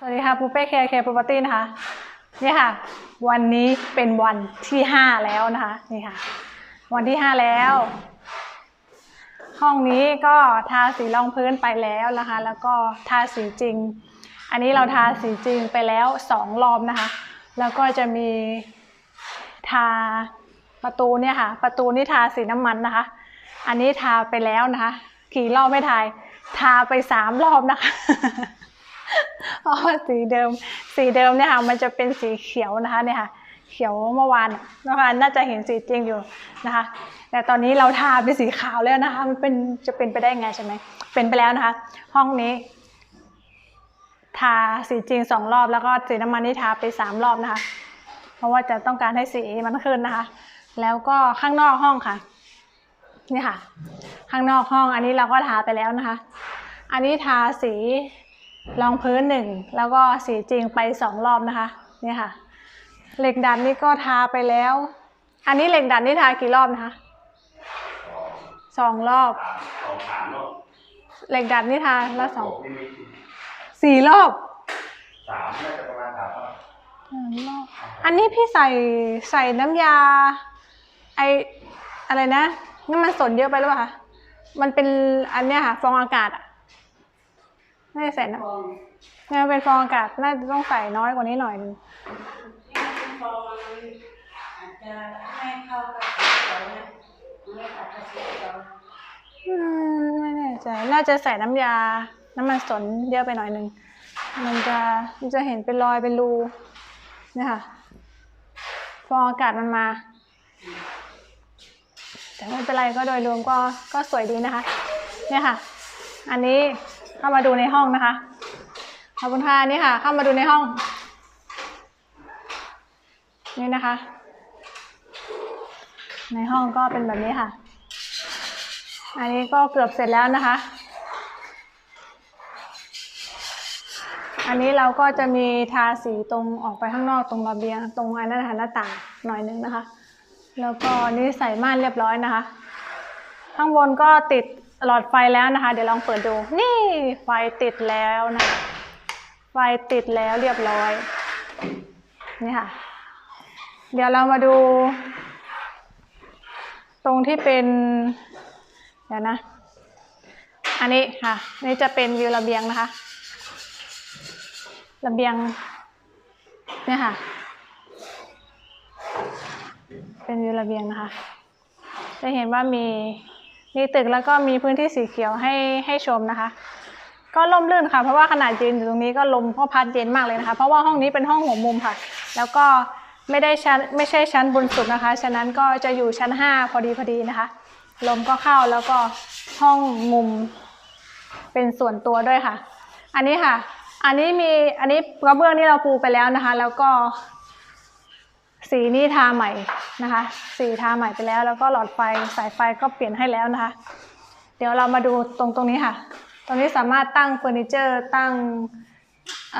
สวัสดีค่ะปูเป้แคร์แคร์ p r o p e r t y นะคะนี่ค่ะ วันนี้เป็นวันที่ห้าแล้วนะคะนี่ค่ะ วันที่ห้าแล้ว ห้องนี้ก็ทาสีรองพื้นไปแล้วนะคะ แล้วก็ทาสีจริง อันนี้เราทาสีจริงไปแล้วสองรอบนะคะ แล้วก็จะมีทาประตูเนี่ยค่ะ ประตูนี่ทาสีน้ำมันนะคะ อันนี้ทาไปแล้วนะคะ กี่รอบไม่ทาย ทาไปสามรอบนะคะ เพราะว่าสีเดิม สีเดิมเนี่ยค่ะมันจะเป็นสีเขียวนะคะเนี่ยค่ะเขียวเมื่อวานนะคะน่าจะเห็นสีจริงอยู่นะคะ แต่ตอนนี้เราทาเป็นสีขาวแล้วนะคะ มันเป็นจะเป็นไปได้ไงใช่ไหมเป็นไปแล้วนะคะ ห้องนี้ ทาสีจริงสองรอบแล้วก็สีน้ำมันนี่ทาไปสามรอบนะคะ เพราะว่าจะต้องการให้สีมันขึ้นนะคะ แล้วก็ข้างนอกห้องค่ะนี่ค่ะ ข้างนอกห้องอันนี้เราก็ทาไปแล้วนะคะ อันนี้ทาสี รองพื้นหนึ่งแล้วก็สีจริงไปสองรอบนะคะนี่ค่ะ เหล็กดัดนี่ก็ทาไปแล้ว อันนี้เหล็กดัดนี่ทากี่รอบนะคะสองรอบสองสามรอบเหล็กดัดนี่ทาละสองสี่รอบสามน่าจะประมาณสามรอบอันนี้พี่ใส่ใส่น้ำยา ไออะไรนะน้ำมันสนเยอะไปหรือเปล่าคะมันเป็นอันเนี้ยค่ะ ฟองอากาศอะ ไม่ได้ใส่นะเนี่ยมันเป็นฟองอากาศน่าจะต้องใส่น้อยกว่านี้หน่อยนึงฟองมันอาจจะให้เข้ากับสีเขียวเนี่ยไม่ตัดกับสีเขียวอืมไม่แน่ใจน่าจะใส่น้ำยา น้ำมันสนเยอะไปหน่อยนึงมันจะมันจะเห็นเป็นรอยเป็นรูเนี่ยค่ะฟองอากาศมันมา แต่ไม่เป็นไรก็โดยรวมก็ก็สวยดีนะคะ เนี่ยค่ะ อันนี้ เข้ามาดูในห้องนะคะขอบคุณค่ะนี่ค่ะ เข้ามาดูในห้อง นี่นะคะ ในห้องก็เป็นแบบนี้ค่ะ อันนี้ก็เกือบเสร็จแล้วนะคะ อันนี้เราก็จะมีทาสีตรงออกไปข้างนอกตรงระเบียง ตรงอันนั้นนหน้าต่างหน่อยนึงนะคะ แล้วก็นี่ใส่ม่านเรียบร้อยนะคะ ข้างบนก็ติด หลอดไฟแล้วนะคะ เดี๋ยวลองเปิดดู นี่ไฟติดแล้วนะ ไฟติดแล้วเรียบร้อย นี่ค่ะ เดี๋ยวเรามาดู ตรงที่เป็น เดี๋ยวนะ อันนี้ค่ะ นี่จะเป็นวิวระเบียงนะคะ ระเบียง เนี่ยค่ะ เป็นวิวระเบียงนะคะ จะเห็นว่ามี มีตึกแล้วก็มีพื้นที่สีเขียวให้ให้ชมนะคะ ก็ลมลื่นค่ะ เพราะว่าขนาดยืนอยู่ตรงนี้ก็ลมก็พัดเย็นมากเลยนะคะ เพราะว่าห้องนี้เป็นห้องหัวมุมค่ะ แล้วก็ไม่ได้ชั้นไม่ใช่ชั้นบนสุดนะคะ ฉะนั้นก็จะอยู่ชั้น 5 พอดีพอดีนะคะ ลมก็เข้าแล้วก็ห้องมุมเป็นส่วนตัวด้วยค่ะ อันนี้ค่ะ อันนี้มีอันนี้กระเบื้องนี่เราปูไปแล้วนะคะ แล้วก็ สีนี่ทาใหม่นะคะ สีทาใหม่ไปแล้ว แล้วก็หลอดไฟสายไฟก็เปลี่ยนให้แล้วนะคะ เดี๋ยวเรามาดูตรงตรงนี้ค่ะ ตรงนี้สามารถตั้งเฟอร์นิเจอร์ตั้งอ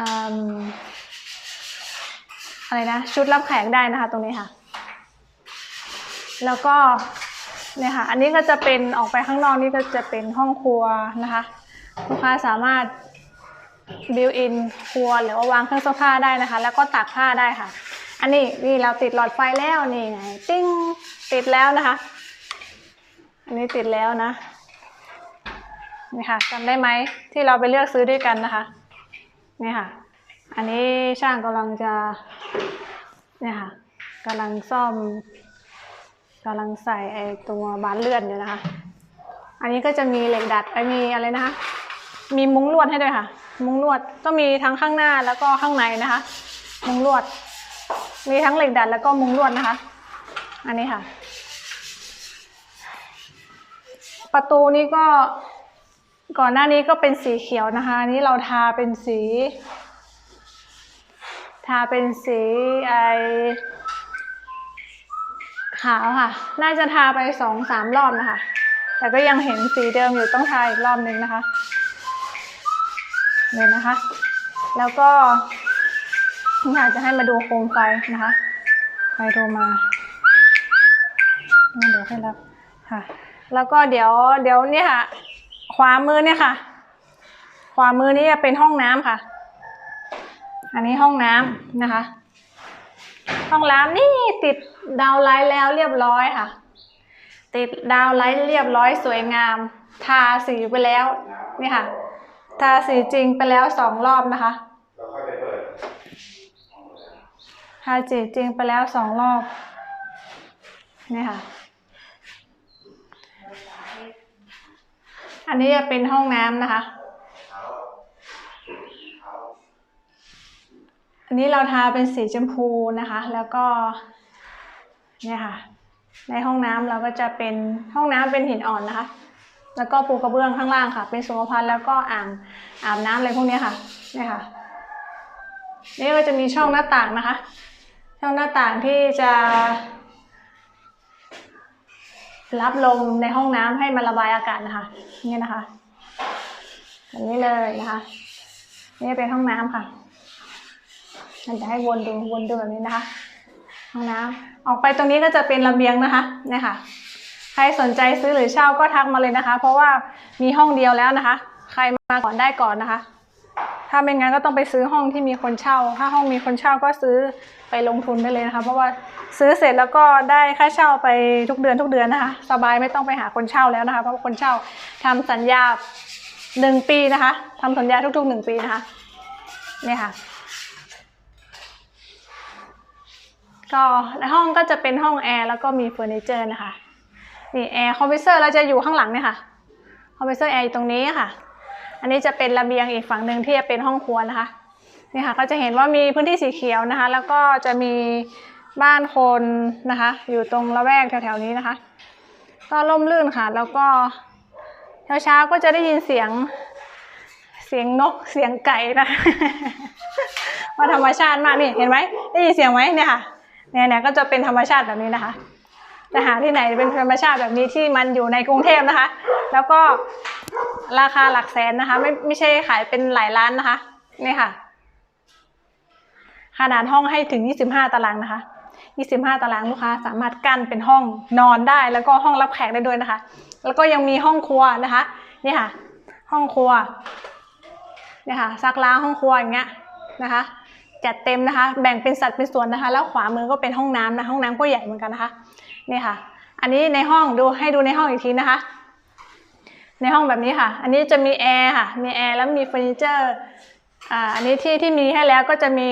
อะไรนะชุดรับแขกได้นะคะตรงนี้ค่ะ แล้วก็เนี่ยค่ะ อันนี้ก็จะเป็นออกไปข้างนอกนี่ก็จะเป็นห้องครัวนะคะ ลูกค้าสามารถบิวอินครัวหรือว่าวางเครื่องซักผ้าได้นะคะ แล้วก็ตากผ้าได้ค่ะ อันนี้นี่เราติดหลอดไฟแล้วนี่ไงติ้งติดแล้วนะคะ อันนี้ติดแล้วนะนี่ค่ะจำได้ไหมที่เราไปเลือกซื้อด้วยกันนะคะนี่ค่ะ อันนี้ช่างกำลังจะเนี่ยค่ะกำลังซ่อมกำลังใส่ไอตัวบานเลื่อนอยู่นะคะ อันนี้ก็จะมีเหล็กดัดไอมีอะไรนะคะ มีมุ้งลวดให้ด้วยค่ะ มุ้งลวดก็มีทั้งข้างหน้าแล้วก็ข้างในนะคะ มุ้งลวด มีทั้งเหล็กดัดแล้วก็มุ้งลวดนะคะ อันนี้ค่ะ ประตูนี้ก็ก่อนหน้านี้ก็เป็นสีเขียวนะคะอันนี้เราทาเป็นสี ทาเป็นสีไอขาวค่ะ น่าจะทาไปสองสามรอบนะคะ แต่ก็ยังเห็นสีเดิมอยู่ต้องทาอีกรอบนึงนะคะเนี่ยนะคะ แล้วก็ อยากจะให้มาดูโคมไฟนะคะไฟโทรมางั้นเดี๋ยวให้รับค่ะ แล้วก็เดี๋ยวเดี๋ยวเนี่ยค่ะ ขวามือเนี่ยค่ะ ขวามือนี่เป็นห้องน้ำค่ะ อันนี้ห้องน้ำนะคะ ห้องน้ำนี่ติดดาวไลท์แล้วเรียบร้อยค่ะ ติดดาวไลท์เรียบร้อยสวยงาม ทาสีไปแล้วนี่ค่ะ ทาสีจริงไปแล้วสองรอบนะคะ เราค่อยไปเปิด ทาสีจริงไปแล้วสองรอบนี่ค่ะ อันนี้จะเป็นห้องน้ำนะคะ อันนี้เราทาเป็นสีชมพูนะคะ แล้วก็เนี่ยค่ะ ในห้องน้ำเราก็จะเป็นห้องน้ำเป็นหินอ่อนนะคะ แล้วก็ปูกระเบื้องข้างล่างค่ะ เป็นสุขภัณฑ์แล้วก็อ่างอาบน้ำอะไรพวกนี้ค่ะเนี่ยค่ะนี่ก็จะมีช่องหน้าต่างนะคะ ช่องหน้าต่างที่จะรับลมในห้องน้ำให้มันระบายอากาศนะคะนี่นะคะแบบนี้เลยนะคะ นี่เป็นห้องน้ำค่ะมันจะให้วนดูวนดูแบบนี้นะคะ ห้องน้ำออกไปตรงนี้ก็จะเป็นระเบียงนะคะเนี่ยค่ะ ใครสนใจซื้อหรือเช่าก็ทักมาเลยนะคะ เพราะว่ามีห้องเดียวแล้วนะคะ ใครมาก่อนได้ก่อนนะคะ ถ้าไม่งั้นก็ต้องไปซื้อห้องที่มีคนเช่า ถ้าห้องมีคนเช่าก็ซื้อไปลงทุนได้เลยนะคะ เพราะว่าซื้อเสร็จแล้วก็ได้ค่าเช่าไปทุกเดือนทุกเดือนนะคะ สบายไม่ต้องไปหาคนเช่าแล้วนะคะ เพราะว่าคนเช่าทำสัญญาหนึ่งปีนะคะทำสัญญาทุกๆหนึ่งปีนะคะเนี่ยค่ะก็ในห้องก็จะเป็นห้องแอร์แล้วก็มีเฟอร์นิเจอร์นะคะนี่แอร์คอมเพรสเซอร์เราจะอยู่ข้างหลังเนี่ยค่ะคอมเพรสเซอร์แอร์อยู่ตรงนี้ค่ะ อันนี้จะเป็นระเบียงอีกฝั่งหนึ่งที่จะเป็นห้องครัวนะคะนี่ค่ะก็จะเห็นว่ามีพื้นที่สีเขียวนะคะ แล้วก็จะมีบ้านคนนะคะ อยู่ตรงละแวกแถวๆนี้นะคะ ก็ร่มรื่นค่ะ แล้วก็เช้าๆก็จะได้ยินเสียงเสียงนกเสียงไก่นะว่าธรรมชาติมากนี่เห็นไหมได้ยินเสียงไหมเนี่ยค่ะเนี่ยเนี่ยก็จะเป็นธรรมชาติแบบนี้นะคะ แต่หาที่ไหนเป็นธรรมชาติแบบนี้ที่มันอยู่ในกรุงเทพนะคะ แล้วก็ราคาหลักแสนนะคะ ไม่ไม่ใช่ขายเป็นหลายล้านนะคะนี่ค่ะ ขนาดห้องให้ถึง 25 ตารางนะคะ 25 ตารางลูกค้าสามารถกั้นเป็นห้องนอนได้ แล้วก็ห้องรับแขกได้ด้วยนะคะ แล้วก็ยังมีห้องครัวนะคะนี่ค่ะ ห้องครัวเนี่ยค่ะซักล้างห้องครัวอย่างเงี้ยนะคะจัดเต็มนะคะ แบ่งเป็นสัดเป็นส่วนนะคะ แล้วขวามือก็เป็นห้องน้ำนะห้องน้ำก็ใหญ่เหมือนกันนะคะ นี่ค่ะ อันนี้ในห้องดูให้ดูในห้องอีกทีนะคะ ในห้องแบบนี้ค่ะ อันนี้จะมีแอร์ค่ะ มีแอร์แล้วมีเฟอร์นิเจอร์ อ่า อันนี้ที่ที่มีให้แล้วก็จะมี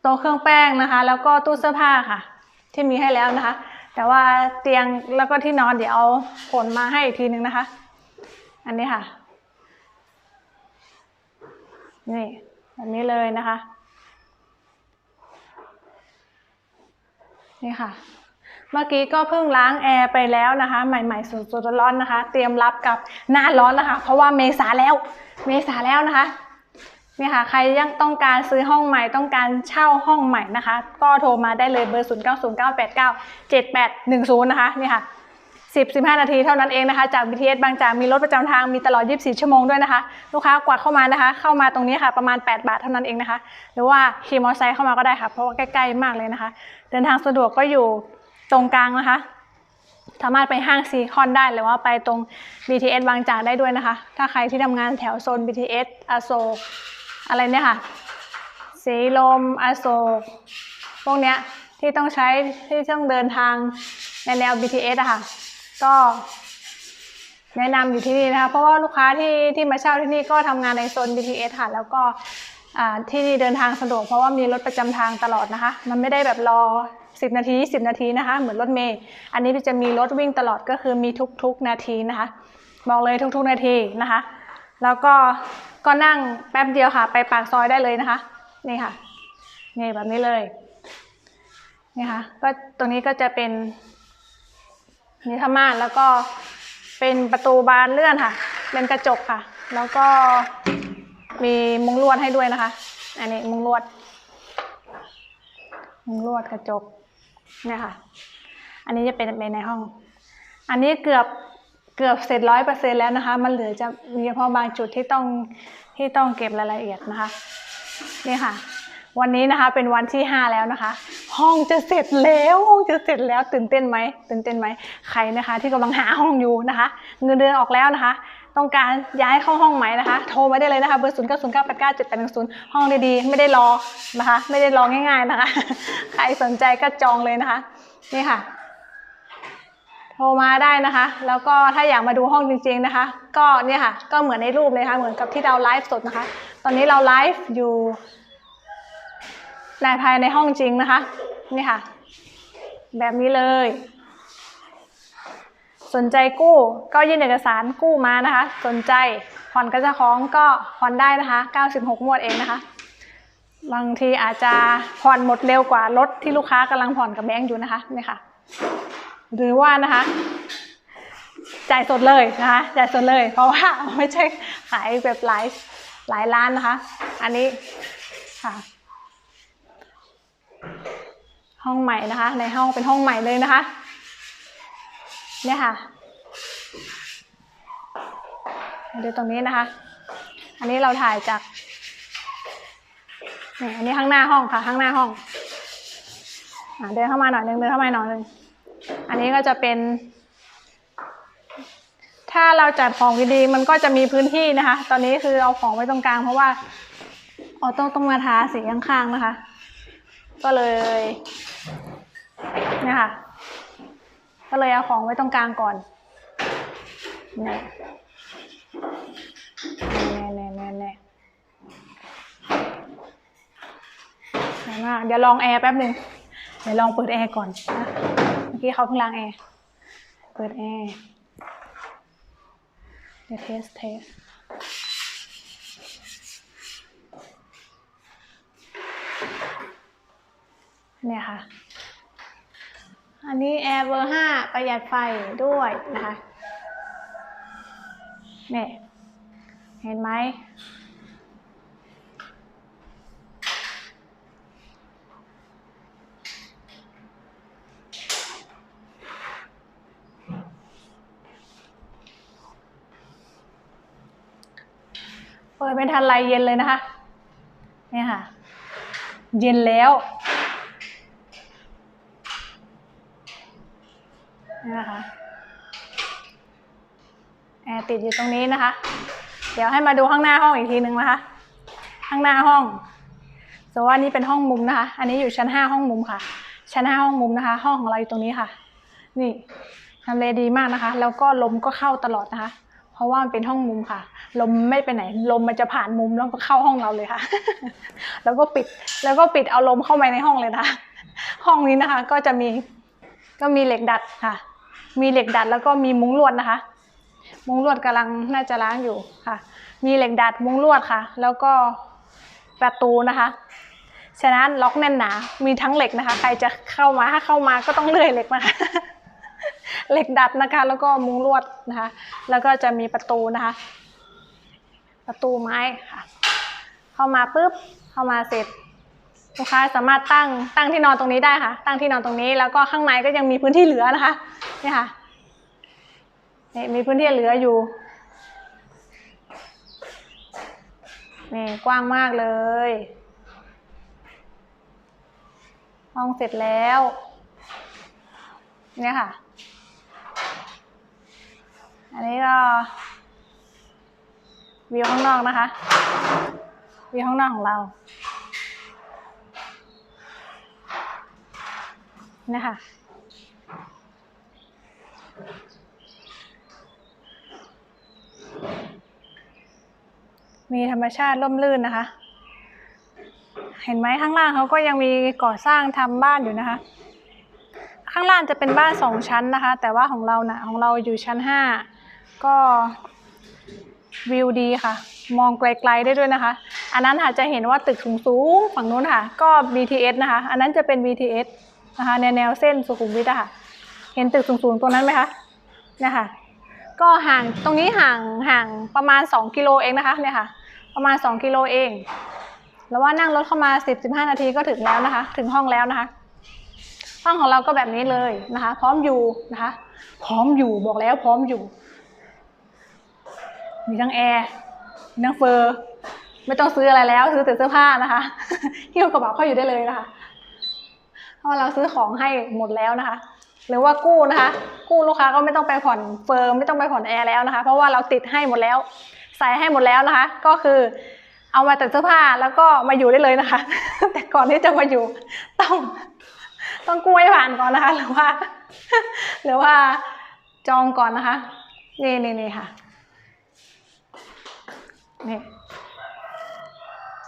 โต๊ะเครื่องแป้งนะคะ แล้วก็ตู้เสื้อผ้าค่ะ ที่มีให้แล้วนะคะ แต่ว่าเตียงแล้วก็ที่นอนเดี๋ยวเอาขนมาให้อีกทีนึงนะคะ อันนี้ค่ะ นี่แบบนี้เลยนะคะ นี่ค่ะ เมื่อกี้ก็เพิ่งล้างแอร์ไปแล้วนะคะ ใหม่ๆสดๆร้อนนะคะ เตรียมรับกับหน้าร้อนนะคะ เพราะว่าเมษาแล้ว เมษาแล้วนะคะนี่ค่ะ ใครยังต้องการซื้อห้องใหม่ต้องการเช่าห้องใหม่นะคะ ก็โทรมาได้เลยเบอร์ 0 9 0 9 8 9 7 8 1 0 นะคะนี่ค่ะ 10 15 นาทีเท่านั้นเองนะคะ จาก BTS บางจากมีรถประจำทางมีตลอด 24 ชั่วโมงด้วยนะคะ ลูกค้ากวาดเข้ามานะคะ เข้ามาตรงนี้ค่ะประมาณ 8 บาทเท่านั้นเองนะคะ หรือว่าขี่มอเตอร์ไซค์เข้ามาก็ได้ค่ะ เพราะว่าใกล้ๆมากเลยนะคะ เดินทางสะดวกก็อยู่ ตรงกลางนะคะ สามารถไปห้างซีคอนได้หรือว่าไปตรง BTS บางจากได้ด้วยนะคะ ถ้าใครที่ทำงานแถวโซน BTS อโศกอะไรเนี่ยค่ะสีลมอโศกพวกเนี้ยที่ต้องใช้ที่ต้องเดินทางในแนว BTS อะค่ะ ก็แนะนำอยู่ที่นี่นะคะ เพราะว่าลูกค้าที่ที่มาเช่าที่นี่ก็ทำงานในโซน BTS ค่ะ แล้วก็ที่นี่เดินทางสะดวกเพราะว่ามีรถประจำทางตลอดนะคะ มันไม่ได้แบบรอ 10 นาที 20 นาทีนะคะ เหมือนรถเมย์อันนี้จะมีรถวิ่งตลอดก็คือมีทุกๆนาทีนะคะ บอกเลยทุกๆนาทีนะคะ แล้วก็ก็นั่งแป๊บเดียวค่ะ ไปปากซอยได้เลยนะคะ นี่ค่ะนี่แบบนี้เลยนี่ค่ะก็ตรงนี้ก็จะเป็นนิทม่านแล้วก็เป็นประตูบานเลื่อนค่ะ เป็นกระจกค่ะ แล้วก็มีมุงลวดให้ด้วยนะคะ อันนี้มุงลวดมุงลวดกระจก เนี่ยค่ะ อันนี้จะเป็นเป็นในห้อง อันนี้เกือบเกือบเสร็จร้อยเปอร์เซ็นแล้วนะคะ มันเหลือจะมีเฉพาะบางจุดที่ต้องที่ต้องเก็บรายละเอียดนะคะ นี่ค่ะ วันนี้นะคะเป็นวันที่ห้าแล้วนะคะ ห้องจะเสร็จแล้วห้องจะเสร็จแล้วตื่นเต้นไหมตื่นเต้นไหมใครนะคะ ที่กำลังหาห้องอยู่นะคะ เงินเดือนออกแล้วนะคะ ต้องการย้ายเข้าห้องใหมนะคะ โทรมาได้เลยนะคะ เบอร์ศูนย์เก้าศูนย์เก้าแปดเก้าเจ็ดแปดหนึ่งศูนย์ห้องดีๆ ไม่ได้รอนะคะ ไม่ได้รอง่าย ๆนะคะ ใครสนใจก็จองเลยนะคะ นี่ค่ะ โทรมาได้นะคะ แล้วก็ถ้าอยากมาดูห้องจริงๆนะคะ ก็เนี่ยค่ะ ก็เหมือนในรูปเลยค่ะ เหมือนกับที่เราไลฟ์สดนะคะ ตอนนี้เราไลฟ์อยู่ในภายในห้องจริงนะคะ นี่ค่ะ แบบนี้เลย สนใจกู้ก็ยื่นเอกสารกู้มานะคะ สนใจผ่อนกระจะของก็ผ่อนได้นะคะ 96 งวดเองนะคะ บางทีอาจจะผ่อนหมดเร็วกว่ารถที่ลูกค้ากำลังผ่อนกับแบงก์อยู่นะคะนี่ค่ะ หรือว่านะคะ จ่ายสดเลยนะคะจ่ายสดเลย เพราะว่าไม่ใช่ขายแบบหลายหลายร้านนะคะ อันนี้ค่ะห้องใหม่นะคะ ในห้องเป็นห้องใหม่เลยนะคะ เนี่ยค่ะดูตรงนี้นะคะ อันนี้เราถ่ายจากนี่อันนี้ข้างหน้าห้องค่ะ ข้างหน้าห้องอเดินเข้ามาหน่อยนึงเดินเข้ามาหน่อยนึงอันนี้ก็จะเป็น ถ้าเราจัดของดีๆมันก็จะมีพื้นที่นะคะ ตอนนี้คือเอาของไว้ตรงกลาง เพราะว่าออโต้ต้องมาทาสีข้างๆนะคะ ก็เลยเนี่ยค่ะ ก็เลยเอาของไว้ตรงกลางก่อนเนี่ยแน่แน่แน่แน่แน่มากเดี๋ยวลองแอร์แป๊บหนึ่งเดี๋ยวลองเปิดแอร์ก่อนนะเมื่อกี้เขาเพิ่งล้างแอร์เปิดแอร์เดี๋ยวเทสเทสเนี่ยค่ะ อันนี้แอร์เบอร์ห้าประหยัดไฟด้วยนะคะเนี่ยเห็นไหมเปิดไม่ทันไรเย็นเลยนะคะ เนี่ยค่ะ เย็นแล้ว นี่นะคะ แอร์ ติดอยู่ตรงนี้นะคะ เดี๋ยวให้มาดูข้างหน้าห้องอีกทีนึงนะคะ ข้างหน้าห้องสมมติว่านี่เป็นห้องมุมนะคะ อันนี้อยู่ชั้นห้าห้องมุมค่ะ ชั้นห้าห้องมุมนะคะ ห้องของเราอยู่ตรงนี้ค่ะ นี่ทำเลดีมากนะคะ แล้วก็ลมก็เข้าตลอดนะคะ เพราะว่ามันเป็นห้องมุมค่ะ ลมไม่ไปไหน ลมมันจะผ่านมุมแล้วก็เข้าห้องเราเลยค่ะ แล้วก็ปิด แล้วก็ปิดเอาลมเข้ามาในห้องเลยนะคะ ห้องนี้นะคะก็จะมี ก็มีเหล็กดัดค่ะ มีเหล็กดัดแล้วก็มีมุ้งลวดนะคะ มุ้งลวดกำลังน่าจะล้างอยู่ค่ะ มีเหล็กดัดมุ้งลวดค่ะ แล้วก็ประตูนะคะฉะนั้นล็อกแน่นหนา มีทั้งเหล็กนะคะ ใครจะเข้ามาถ้าเข้ามาก็ต้องเลื่อยเหล็กนะคะ เหล็กดัดนะคะ แล้วก็มุ้งลวดนะคะ แล้วก็จะมีประตูนะคะ ประตูไม้ค่ะ เข้ามาปุ๊บ เข้ามาเสร็จลูกค้าสามารถตั้งตั้งที่นอนตรงนี้ได้ค่ะ ตั้งที่นอนตรงนี้ แล้วก็ข้างในก็ยังมีพื้นที่เหลือนะคะนี่ค่ะ นี่มีพื้นที่เหลืออยู่ นี่กว้างมากเลย ห้องเสร็จแล้ว เนี่ยค่ะ อันนี้ก็วิวข้างนอกนะคะวิวข้างนอกของเรานะคะ มีธรรมชาติร่มรื่นนะคะ เห็นไหมข้างล่างเขาก็ยังมีก่อสร้างทำบ้านอยู่นะคะ ข้างล่างจะเป็นบ้านสองชั้นนะคะ แต่ว่าของเรานะ่ะของเราอยู่ชั้นห้าก็วิวดีค่ะ มองไกลๆได้ด้วยนะคะ อันนั้นค่ะจะเห็นว่าตึกสูงๆฝั่งนู้นค่ะ ก็ BTS นะคะ อันนั้นจะเป็น BTS นะคะในแนวเส้นสุขุมวิทอะค่ะ เห็นตึกสูงๆตรงนั้นไหมคะเนี่ยค่ะก็ห่างตรงนี้ห่างห่างประมาณ 2 กิโลเองนะคะเนี่ยค่ะ ประมาณ 2 กิโลเอง แล้วว่านั่งรถเข้ามา 10-15 นาทีก็ถึงแล้วนะคะ ถึงห้องแล้วนะคะ ห้องของเราก็แบบนี้เลยนะคะ พร้อมอยู่นะคะ พร้อมอยู่บอกแล้วพร้อมอยู่ มีทั้งแอร์มีทั้งเฟอร์ไม่ต้องซื้ออะไรแล้วซื้อแต่เสื้อผ้านะคะหิ้วกระเป๋าเข้าอยู่ได้เลยนะคะเพราะเราซื้อของให้หมดแล้วนะคะ หรือว่ากู้นะคะ กู้ลูกค้าก็ไม่ต้องไปผ่อนเฟิร์ไม่ต้องไปผ่อนแอร์แล้วนะคะ เพราะว่าเราติดให้หมดแล้ว ใส่ให้หมดแล้วนะคะ ก็คือเอามาแต่เสื้อผ้าแล้วก็มาอยู่ได้เลยนะคะ แต่ก่อนที่จะมาอยู่ต้องต้องกู้ให้ผ่านก่อนนะคะ หรือว่า หรือว่าจองก่อนนะคะนี่นี่นี่ค่ะนี่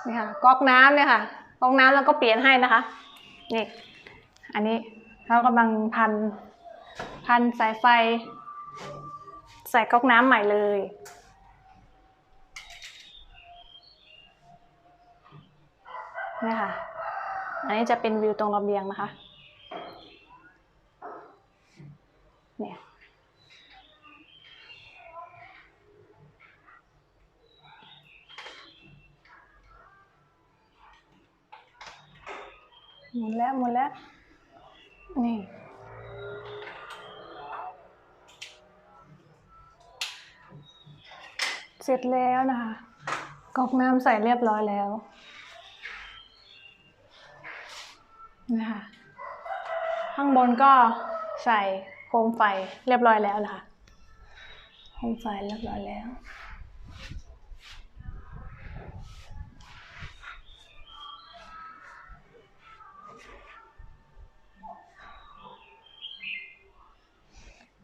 นี่ค่ะก๊อกน้ำเนี่ยค่ะก๊อกน้ำแล้วก็เปลี่ยนให้นะคะนี่อันนี้เรากำลังพันพันสายไฟ ใส่ก๊อกน้ำใหม่เลย นี่ค่ะ อันนี้จะเป็นวิวตรงระเบียงนะคะ เนี่ยหมุนแล้วหมุนแล้ว นี่เสร็จแล้วนะคะก๊อกน้ำใส่เรียบร้อยแล้ว นะคะข้างบนก็ใส่โคมไฟเรียบร้อยแล้วนะคะโคมไฟเรียบร้อยแล้ว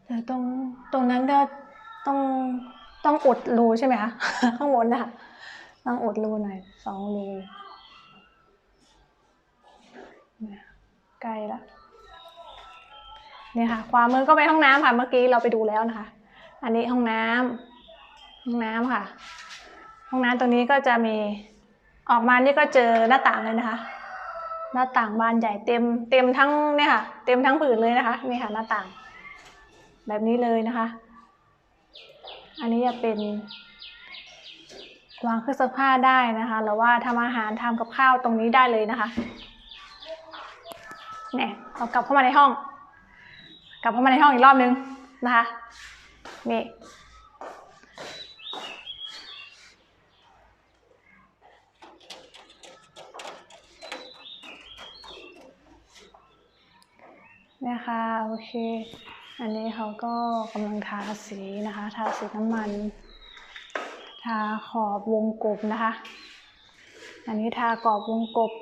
แต่ตรงตรงนั้นก็ต้องต้องอุดรูใช่ไหมคะข้างบนนะคะต้องอุดรูหน่อยสองรูเนี่ย ใกล้ละเนี่ยค่ะความมือก็เป็นห้องน้ำค่ะ เมื่อกี้เราไปดูแล้วนะคะ อันนี้ห้องน้ำห้องน้ำค่ะ ห้องน้ำตรงนี้ก็จะมีออกมานี่ก็เจอหน้าต่างเลยนะคะ หน้าต่างบานใหญ่เต็มเต็มทั้งเนี่ยค่ะ เต็มทั้งผืนเลยนะคะนี่ค่ะหน้าต่าง แบบนี้เลยนะคะ อันนี้จะเป็นวางเครื่องซักผ้าได้นะคะหรือว่าทำอาหารทำกับข้าวตรงนี้ได้เลยนะคะ เนี่ยเรากลับเข้ามาในห้อง กลับเข้ามาในห้องอีกรอบนึงนะคะนี่นี่ยค่ะโอเค อันนี้เขาก็กำลังทาสีนะคะ ทาสีน้ำมัน ทาขอบวงกบนะคะ อันนี้ทากรอบวงกบ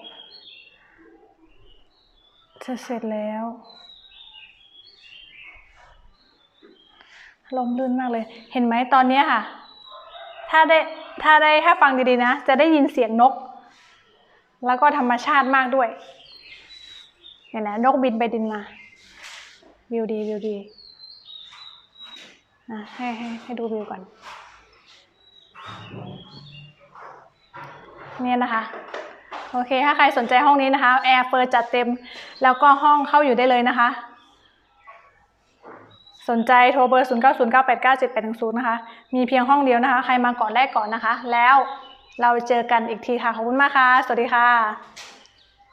จะเสร็จแล้ว ลมลื่นมากเลย เห็นไหมตอนนี้ค่ะ ถ้าได้ถ้าได้ถ้าฟังดีๆนะ จะได้ยินเสียงนก แล้วก็ธรรมชาติมากด้วยเห็นไหมนกบินไปดินมาวิวดีวิวดีนะให้ให้ให้ดูวิวก่อน เนี่ยนะคะ โอเค ถ้าใครสนใจห้องนี้นะคะ แอร์เฟอร์จัดเต็ม แล้วก็ห้องเข้าอยู่ได้เลยนะคะ สนใจโทรเบอร์ 0 9 0 9 8 9 7 8 1 0 นะคะ มีเพียงห้องเดียวนะคะ ใครมาก่อนแรกก่อนนะคะ แล้วเราเจอกันอีกทีค่ะ ขอบคุณมากค่ะ สวัสดีค่ะ